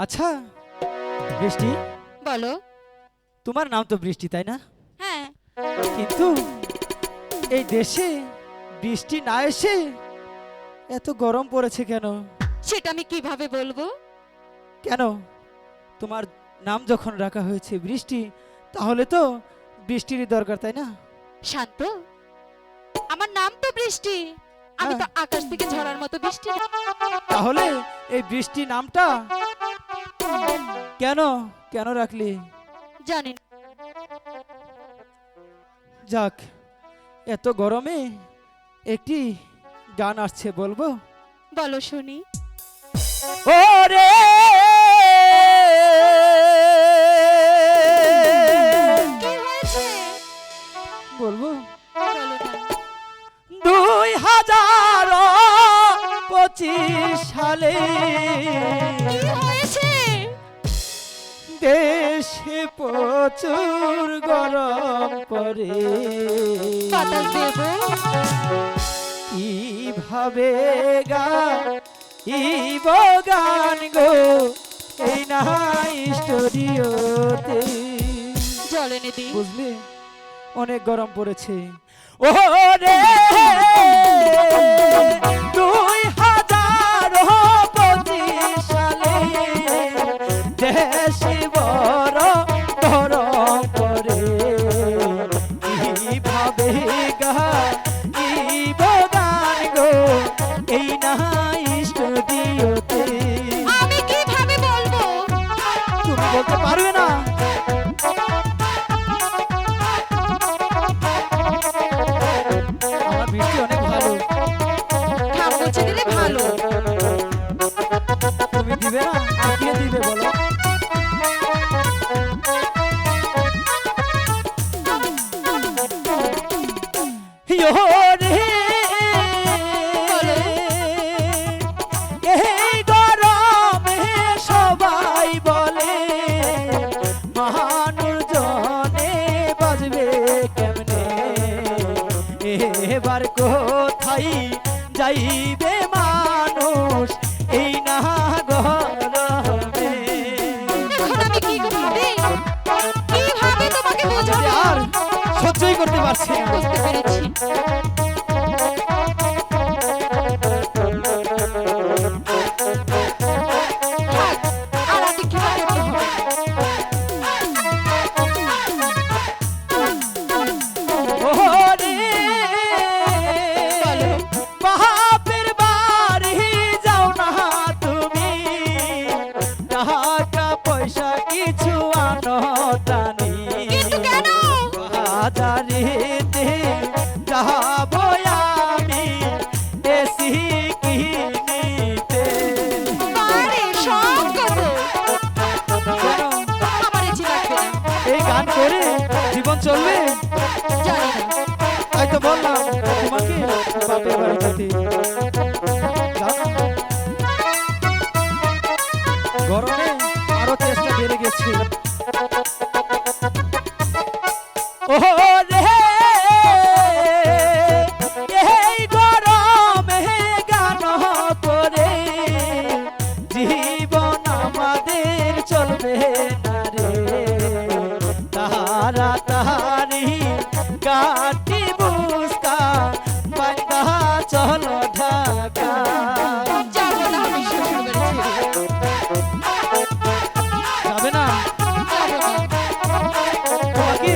আচ্ছা বৃষ্টি? বলো। তোমার নাম তো বৃষ্টি তাই না? হ্যাঁ। কিন্তু এই দেশে বৃষ্টি না এসে এত গরম পড়েছে কেন? সেটা আমি কীভাবে বলব? কেন? তোমার নাম যখন রাখা হয়েছে বৃষ্টি তাহলে তো বৃষ্টিরই দরকার তাই না? শান্ত। আমার নাম তো বৃষ্টি। আমি তো হ্যাঁ। আকাশ থেকে ঝরার মতো বৃষ্টি। তাহলে এই বৃষ্টি নামটা কেন? কেন রাখলি? জানি যাক এত গরমে একটি গান আসছে বলব? বলো শুনি। ওরে! বলব? দুই হাজার পঁচিশ সালে হয়েছে? দেশে প্রচুর গরম পরে কীভাবে গা ইব গান গো এই না স্টুডিওতে। বুঝলি? অনেক গরম পড়েছে। ও রে দুই হাজার দেশে বড় গরম পড়ে কীভাবে গা ইব গান গো? এই না স্টুডিওতে। আমি কীভাবে বলব? তুমি বলতে পারবে না। আমার বৃষ্টি অনেক ভালো। দিলে ভালো। এবার কোথায় যাইবে মানুষ? এই না গরমে। সহ্যই করতে পারছি না। এই গান করে জীবন চলবে? তাই তো বললাম। তারি কাটি বুস্তা বান্দা চল ঢাকা। যাব না? তোমাকে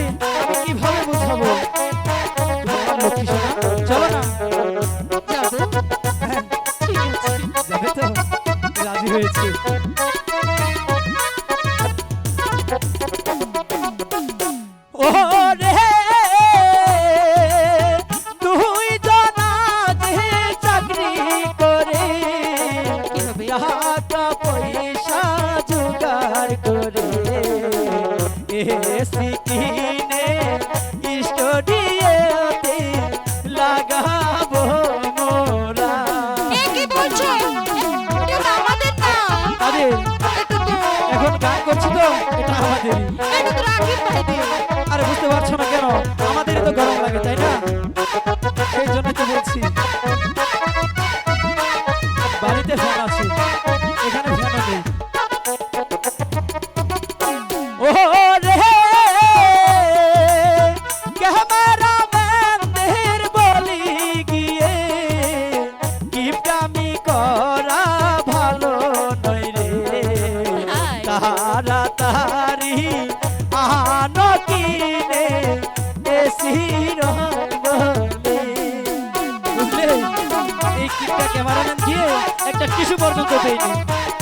আরে বুঝতে পারছ না কেন? আমাদের তো গরম ক্যামেরাম্যান গিয়ে একটা কিছু পর্যন্ত দেয়নি।